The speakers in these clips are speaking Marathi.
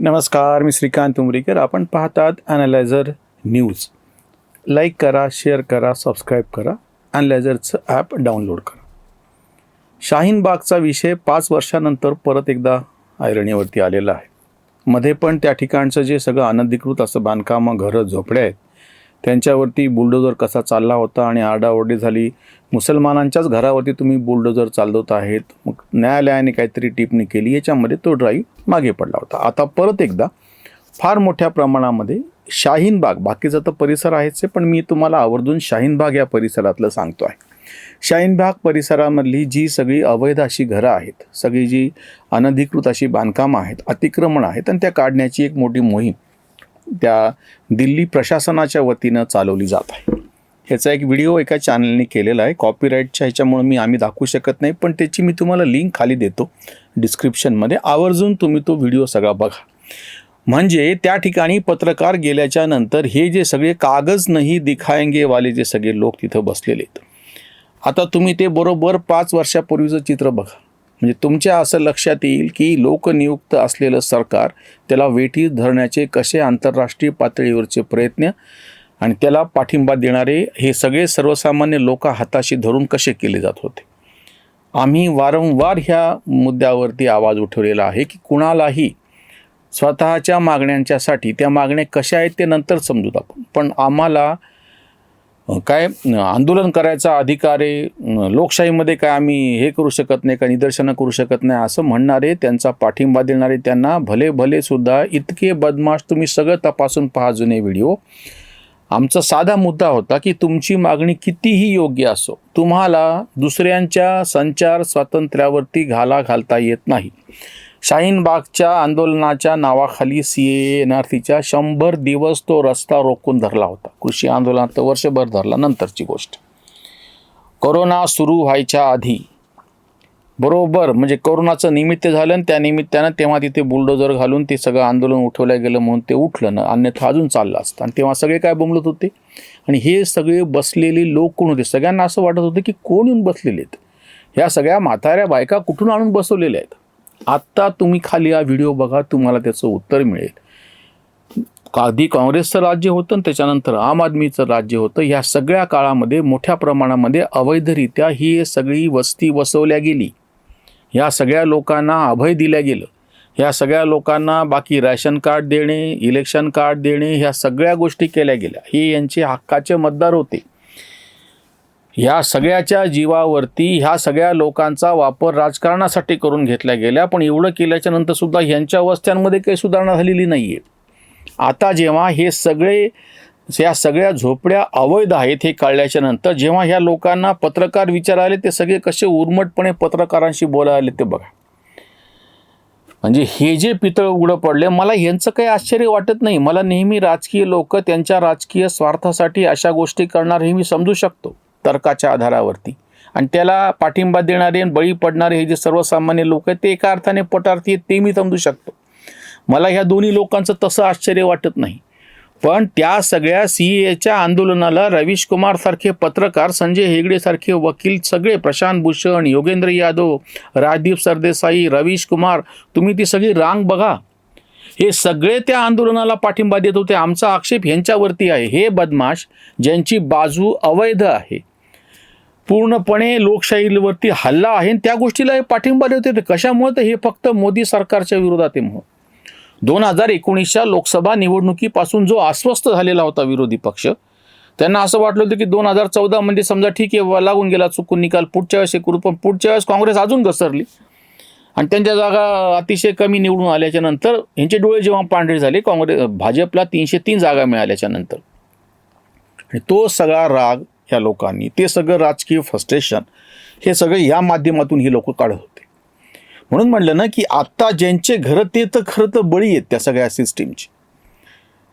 नमस्कार मी श्रीकांत उमरीकर. आपण पाहतात ॲनालायझर न्यूज लाईक करा शेअर करा सबस्क्राईब करा. ॲनालायझरचं ॲप डाउनलोड करा. शाहीन बागचा विषय पाच वर्षानंतर परत एकदा ऐरणीवरती आलेला आहे. मध्ये पण त्या ठिकाणचं जे सगळं अनधिकृत असं बांधकामं घरं झोपड्या आहेत त्यांच्यावरती बुलडोजर कसा चालला होता आणि आरडाओरडी झाली? मुसलमानांच्याच घरावरती तुम्ही बुलडोजर चालवत आहेत. मग न्यायालयाने काहीतरी टिप्पणी केली याच्यामध्ये तो ड्राईव्ह मागे पडला होता. आता परत एकदा फार मोठ्या प्रमाणामध्ये शाहीन बाग बाकीचा तर परिसर आहेच आहे पण मी तुम्हाला आवर्जून शाहीन बाग या परिसरातलं सांगतो आहे. शाहीन बाग परिसरामधली जी सगळी अवैध अशी घरं आहेत सगळी जी अनधिकृत अशी बांधकामं आहेत अतिक्रमण आहेत आणि त्या काढण्याची एक मोठी मोहीम त्या दिल्ली प्रशासनाच्या वतीनं चालवली जात आहे. ह्याचा एक व्हिडिओ एका चॅनलने केलेला आहे. कॉपीराईटच्या ह्याच्यामुळे मी आम्ही दाखवू शकत नाही पण त्याची मी तुम्हाला लिंक खाली देतो. डिस्क्रिप्शनमध्ये आवर्जून तुम्ही तो व्हिडिओ सगळा बघा. म्हणजे त्या ठिकाणी पत्रकार गेल्याच्यानंतर हे जे सगळे कागज नाही दिखाएंगेवाले जे सगळे लोक तिथं बसलेले आहेत. आता तुम्ही ते बरोबर पाच वर्षापूर्वीचं चित्र बघा. म्हणजे तुमच्या असं लक्षात येईल की लोकनियुक्त असलेलं सरकार त्याला वेठी धरण्याचे कसे आंतरराष्ट्रीय पातळीवरचे प्रयत्न आणि त्याला पाठिंबा देणारे हे सगळे सर्वसामान्य लोक हाताशी धरून कसे केले जात होते? आम्ही वारंवार ह्या मुद्द्यावरती आवाज उठवलेला आहे की कुणालाही स्वतःच्या मागण्यांच्यासाठी त्या मागण्या कशा आहेत ते नंतर समजूत आपण. पण आम्हाला काय आंदोलन करायचा अधिकार आहे लोकशाहीमध्ये काय आम्ही हे करू शकत नाही का निदर्शनं करू शकत नाही असं म्हणणारे त्यांचा पाठिंबा देणारे त्यांना भले भले सुद्धा इतके बदमाश तुम्ही सगळं तपासून पहा जुने व्हिडिओ. आमचा साधा मुद्दा होता की तुमची मागणी कितीही योग्य असो तुम्हाला दुसऱ्यांच्या संचार स्वातंत्र्यावरती घाला घालता येत नाही. शाहीन बागच्या आंदोलनाच्या नावाखाली सी ए एन आर सीच्या शंभर दिवस तो रस्ता रोखून धरला होता. कृषी आंदोलनात तर वर्षभर धरला नंतरची गोष्ट. कोरोना सुरू व्हायच्या आधी बरोबर म्हणजे कोरोनाचं निमित्त झालं आणि त्या निमित्तानं तेव्हा तिथे बुलडोजर घालून ते सगळं आंदोलन उठवलं गेलं म्हणून ते उठलं ना अन्यथा अजून चाललं असतं. आणि तेव्हा सगळे काय बोंबलत होते? आणि हे सगळे बसलेले लोक कोण होते? सगळ्यांना असं वाटत होतं की कोण येऊन बसलेले आहेत? ह्या सगळ्या म्हाताऱ्या बायका कुठून आणून बसवलेल्या आहेत? आत्ता तुम्ही खाली हा व्हिडिओ बघा तुम्हाला त्याचं उत्तर मिळेल. आधी काँग्रेसचं राज्य होतं आणि त्याच्यानंतर आम आदमीचं राज्य होतं. ह्या सगळ्या काळामध्ये मोठ्या प्रमाणामध्ये अवैधरित्या ही सगळी वस्ती वसवल्या गेली. ह्या सगळ्या लोकांना अभय दिल्या गेलं. ह्या सगळ्या लोकांना बाकी रॅशन कार्ड देणे इलेक्शन कार्ड देणे ह्या सगळ्या गोष्टी केल्या गेल्या. हे यांचे हक्काचे मतदार होते. ह्या सगळ्याच्या जीवावरती ह्या सगळ्या लोकांचा वापर राजकारणासाठी करून घेतल्या गेल्या पण एवढं केल्याच्यानंतर सुद्धा ह्यांच्या अवस्थांमध्ये काही सुधारणा झालेली नाही आहे आता जेव्हा हे सगळे या सगळ्या झोपड्या अवैध आहेत हे कळल्याच्या नंतर जेव्हा ह्या लोकांना पत्रकार विचारायले ते सगळे कसे उर्मटपणे पत्रकारांशी बोलायले ते बघा. म्हणजे हे जे पितळ उघडं पडले मला यांचं काही आश्चर्य वाटत नाही. मला नेहमी राजकीय लोक त्यांच्या राजकीय स्वार्थासाठी अशा गोष्टी करणार हे मी समजू शकतो. तर्काच्या आधारावरती. आणि त्याला पाठिंबा देणारे आणि बळी पडणारे हे जे सर्वसामान्य लोक आहेत ते एका अर्थाने पटार्थी आहेत ते मी समजू शकतो. मला ह्या दोन्ही लोकांचं तसं आश्चर्य वाटत नाही. पण त्या सगळ्या सी एच्या आंदोलनाला रवीश कुमार सारखे पत्रकार संजय हेगडे सारखे वकील सगळे प्रशांत भूषण योगेंद्र यादव राजदीप सरदेसाई रवीश कुमार तुम्ही ती सगळी रांग बघा. हे सगळे त्या आंदोलनाला पाठिंबा देत होते. आमचा आक्षेप ह्यांच्यावरती आहे. हे बदमाश ज्यांची बाजू अवैध आहे. पूर्णपणे लोकशाहीवरती हल्ला आहे आणि त्या गोष्टीला हे पाठिंबा देत होते. कशामुळे? तर हे फक्त मोदी सरकारच्या विरोधात आहे म्हणून. दोन हजार एकोणीसच्या लोकसभा निवडणुकीपासून जो अस्वस्थ झालेला होता विरोधी पक्ष त्यांना असं वाटलं होतं की दोन हजार चौदा म्हणजे समजा ठीक आहे लागून गेला चुकून निकाल पुढच्या वेळेस हे करू पण पुढच्या वेळेस काँग्रेस अजून घसरली. आणि त्यांच्या जागा अतिशय कमी निवडून आल्याच्यानंतर यांचे डोळे जेव्हा पांढरे झाले काँग्रेस भाजपला तीनशे तीन जागा मिळाल्याच्या नंतर. आणि तो सगळा राग ह्या लोकांनी. ते सगळं राजकीय फ्रस्ट्रेशन हे सगळं या माध्यमातून ही लोक काढत होते. म्हणून म्हणलं ना की आत्ता ज्यांचे घरं ते तर खरं तर बळी आहेत त्या सगळ्या सिस्टीमची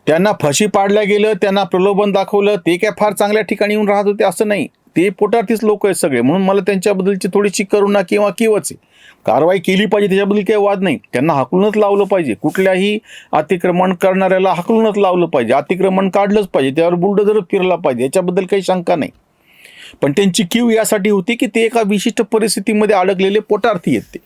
त्यांना फशी पाडल्या गेलं त्यांना प्रलोभन दाखवलं ते काय फार चांगल्या ठिकाणी येऊन राहत होते असं नाही. ते पोटार्थीच लोक आहेत सगळे. म्हणून मला त्यांच्याबद्दलची थोडीशी करुणा किंवा किंवाच आहे. कारवाई केली पाहिजे त्याच्याबद्दल काही वाद नाही. त्यांना हाकलूनच लावलं पाहिजे. कुठल्याही अतिक्रमण करणाऱ्याला हाकलूनच लावलं पाहिजे. अतिक्रमण काढलंच पाहिजे. त्यावर बुलडोजर फिरला पाहिजे. याच्याबद्दल काही शंका नाही. पण त्यांची क्यू यासाठी होती की ते एका विशिष्ट परिस्थितीमध्ये अडकलेले पोटार्थी आहेत ते.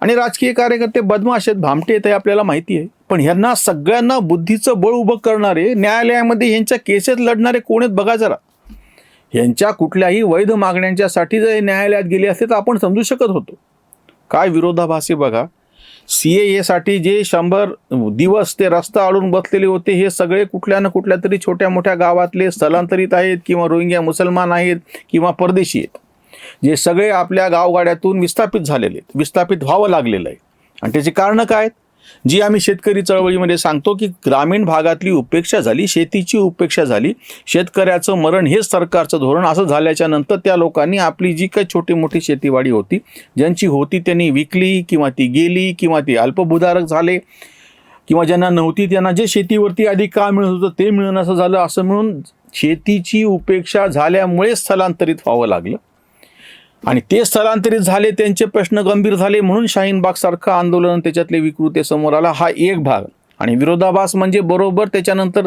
आणि राजकीय कार्यकर्ते बदमाश आहेत भामटे आहेत हे आपल्याला माहिती आहे. पण ह्यांना सगळ्यांना बुद्धीचं बळ उभं करणारे न्यायालयामध्ये ह्यांच्या केसेस लढणारे कोण आहेत बघा जरा. यांच्या कुठल्याही वैध मागण्यांच्यासाठी जर न्यायालयात गेले असते तर आपण समजू शकत होतो. काय विरोधाभासी बघा. सी एसाठी जे शंभर दिवस ते रस्ता अडून बसलेले होते हे सगळे कुठल्या ना कुठल्या तरी छोट्या मोठ्या गावातले स्थलांतरित आहेत किंवा रोहिंग्या मुसलमान आहेत किंवा परदेशी आहेत. जे सगळे आपल्या गावगाड्यातून विस्थापित झालेले आहेत विस्थापित व्हावं लागलेलं आहे. आणि त्याची कारणं काय आहेत? जी आम्ही शेतकरी चळवळीमध्ये सांगतो की ग्रामीण भागातली उपेक्षा झाली शेतीची उपेक्षा झाली शेतकऱ्याचं मरण हेच सरकारचं धोरण. असं झाल्याच्यानंतर त्या लोकांनी आपली जी काही छोटी मोठी शेतीवाडी होती ज्यांची होती त्यांनी विकली किंवा ती गेली किंवा ती अल्पभूधारक झाले किंवा ज्यांना नव्हती त्यांना जे शेतीवरती आधी का मिळत होतं ते मिळणं असं झालं. असं मिळून शेतीची उपेक्षा झाल्यामुळे स्थलांतरित व्हावं लागलं. आणि ते स्थलांतरित झाले त्यांचे प्रश्न गंभीर झाले म्हणून शाहीनबाग सारखं आंदोलन त्याच्यातले विकृती समोर आला. हा एक भाग. आणि विरोधाभास म्हणजे बरोबर त्याच्यानंतर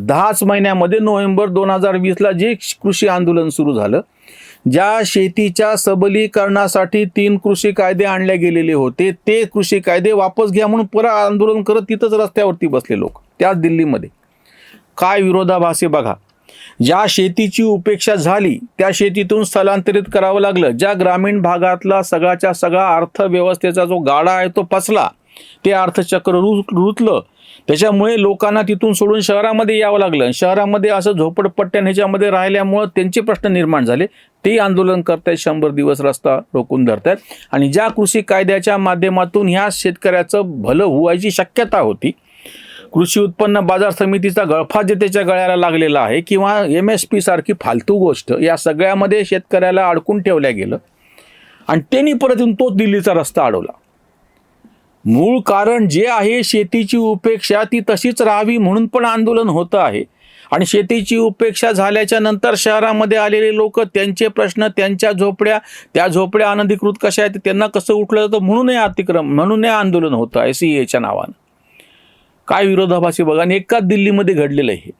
दहाच महिन्यामध्ये नोव्हेंबर दोन हजार वीसला जे कृषी आंदोलन सुरू झालं ज्या शेतीच्या सबलीकरणासाठी तीन कृषी कायदे आणले गेलेले होते ते कृषी कायदे वापस घ्या म्हणून पुरा आंदोलन करत तिथंच रस्त्यावरती बसले लोक त्याच दिल्लीमध्ये. काय विरोधाभास आहे बघा. ज्या शेतीची उपेक्षा झाली त्या शेतीतून स्थलांतरित करावं लागलं. ज्या ग्रामीण भागातला सगळ्याच्या सगळा अर्थव्यवस्थेचा जो गाडा आहे तो फसला ते अर्थचक्र रु रुतलं. त्याच्यामुळे लोकांना तिथून सोडून शहरामध्ये यावं लागलं. शहरामध्ये असं झोपडपट्ट्या ह्याच्यामध्ये राहिल्यामुळं त्यांचे प्रश्न निर्माण झाले. ते आंदोलन करतायत शंभर दिवस रस्ता रोखून धरतायत. आणि ज्या कृषी कायद्याच्या माध्यमातून ह्या शेतकऱ्याचं भलं व्हायची शक्यता होती कृषी उत्पन्न बाजार समितीचा गळफा जे गळ्याला लागलेला आहे किंवा एम एस पी सारखी फालतू गोष्ट या सगळ्यामध्ये शेतकऱ्याला अडकून ठेवल्या गेलं. आणि त्यांनी परत येऊन तोच दिल्लीचा रस्ता अडवला. मूळ कारण जे आहे शेतीची उपेक्षा ती तशीच राहावी म्हणून पण आंदोलन होतं आहे. आणि शेतीची उपेक्षा झाल्याच्यानंतर शहरामध्ये आलेले लोक त्यांचे प्रश्न त्यांच्या झोपड्या त्या झोपड्या अनधिकृत कशा आहेत त्यांना कसं उठलं जातं म्हणून हे अतिक्रम म्हणून हे आंदोलन होतं आहे सी एच्या नावानं. काय विरोधाभासी बघा आणि एकाच दिल्लीमध्ये घडलेलं आहे.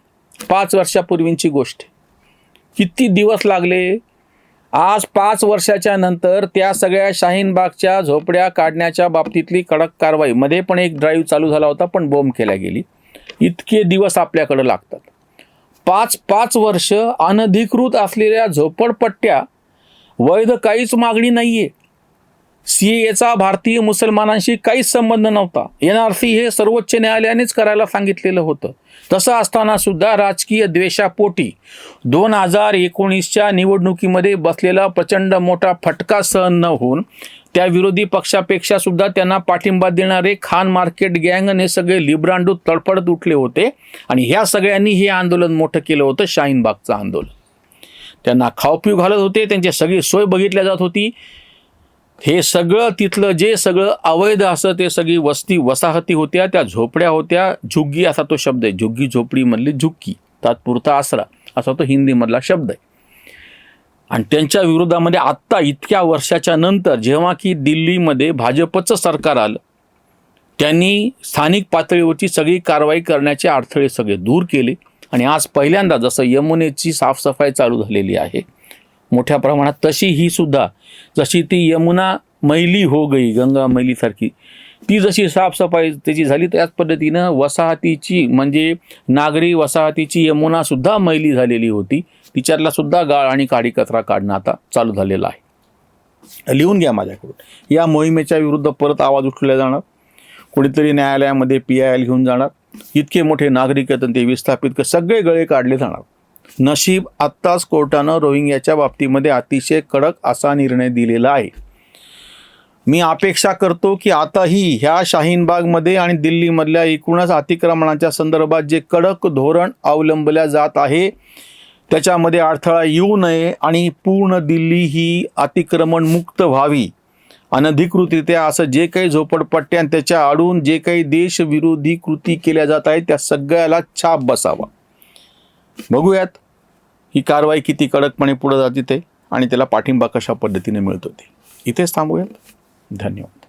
पाच वर्षापूर्वींची गोष्ट. किती दिवस लागले? आज पाच वर्षाच्या नंतर त्या सगळ्या शाहीनबागच्या झोपड्या काढण्याच्या बाबतीतली कडक कारवाईमध्ये पण एक ड्राईव्ह चालू झाला होता पण बोंब केल्या गेली. इतके दिवस आपल्याकडं लागतात. पाच पाच वर्ष अनधिकृत असलेल्या झोपडपट्ट्या वैध काहीच मागणी नाही आहे सीएचा भारतीय मुसलमानांशी काहीच संबंध नव्हता. एन आर सी हे सर्वोच्च न्यायालयानेच करायला सांगितलेलं होतं. तसं असताना सुद्धा राजकीय द्वेषापोटी दोन हजार एकोणीसच्या निवडणुकीमध्ये बसलेला प्रचंड मोठा फटका सहन न होऊन त्या विरोधी पक्षापेक्षा सुद्धा त्यांना पाठिंबा देणारे खान मार्केट गँग हे सगळे लिब्रांडू तडफडत उठले होते आणि ह्या सगळ्यांनी हे आंदोलन मोठं केलं होतं शाहीनबागचं आंदोलन. त्यांना खावपिऊ घालत होते त्यांची सगळी सोय बघितल्या जात होती. हे सगळं तिथलं जे सगळं अवैध असं ते सगळी वस्ती वसाहती होत्या त्या झोपड्या होत्या. झुग्गी असा तो शब्द आहे. झुग्गी झोपडी म्हणली झुक्की तात्पुरता आसरा. असा तो हिंदीमधला शब्द आहे. आणि त्यांच्या विरोधामध्ये आत्ता इतक्या वर्षाच्या नंतर जेव्हा की दिल्लीमध्ये भाजपचं सरकार आलं त्यांनी स्थानिक पातळीवरची सगळी कारवाई करण्याचे अडथळे सगळे दूर केले. आणि आज पहिल्यांदा जसं यमुनेची साफसफाई चालू झालेली आहे मोठ्या प्रमाणात तशी ही सुद्धा जशी ती यमुना मैली हो गई गंगा मैलीसारखी ती जशी साफसफाई त्याची झाली त्याच पद्धतीनं वसाहतीची म्हणजे नागरी वसाहतीची यमुना सुद्धा मैली झालेली होती. तिच्यातला सुद्धा गाळ आणि काडी कचरा काढणं आता चालू झालेला आहे. लिहून घ्या माझ्याकडून. या मोहिमेच्या विरुद्ध परत आवाज उठवला जाणार. कोणीतरी न्यायालयामध्ये पी आय एल घेऊन जाणार. इतके मोठे नागरिक ते विस्थापित सगळे गळे काढले जाणार. नशीब आत्ताच कोर्टानं रोहिंग्याच्या बाबतीमध्ये अतिशय कडक असा निर्णय दिलेला आहे. मी अपेक्षा करतो की आताही ह्या शाहीनबागमध्ये आणि दिल्लीमधल्या एकूणच अतिक्रमणाच्या संदर्भात जे कडक धोरण अवलंबल्या जात आहे त्याच्यामध्ये अडथळा येऊ नये आणि पूर्ण दिल्ली ही अतिक्रमण मुक्त व्हावी. अनधिकृतरित्या असं जे काही झोपडपट्ट्या त्याच्या आडून जे काही देशविरोधी कृती केल्या जात आहेत त्या सगळ्याला छाप बसावा. बघूयात. ही कारवाई किती कडकपणे पुढे जाते ते आणि त्याला पाठिंबा कशा पद्धतीने मिळतो ते. इथेच थांबूयात. धन्यवाद.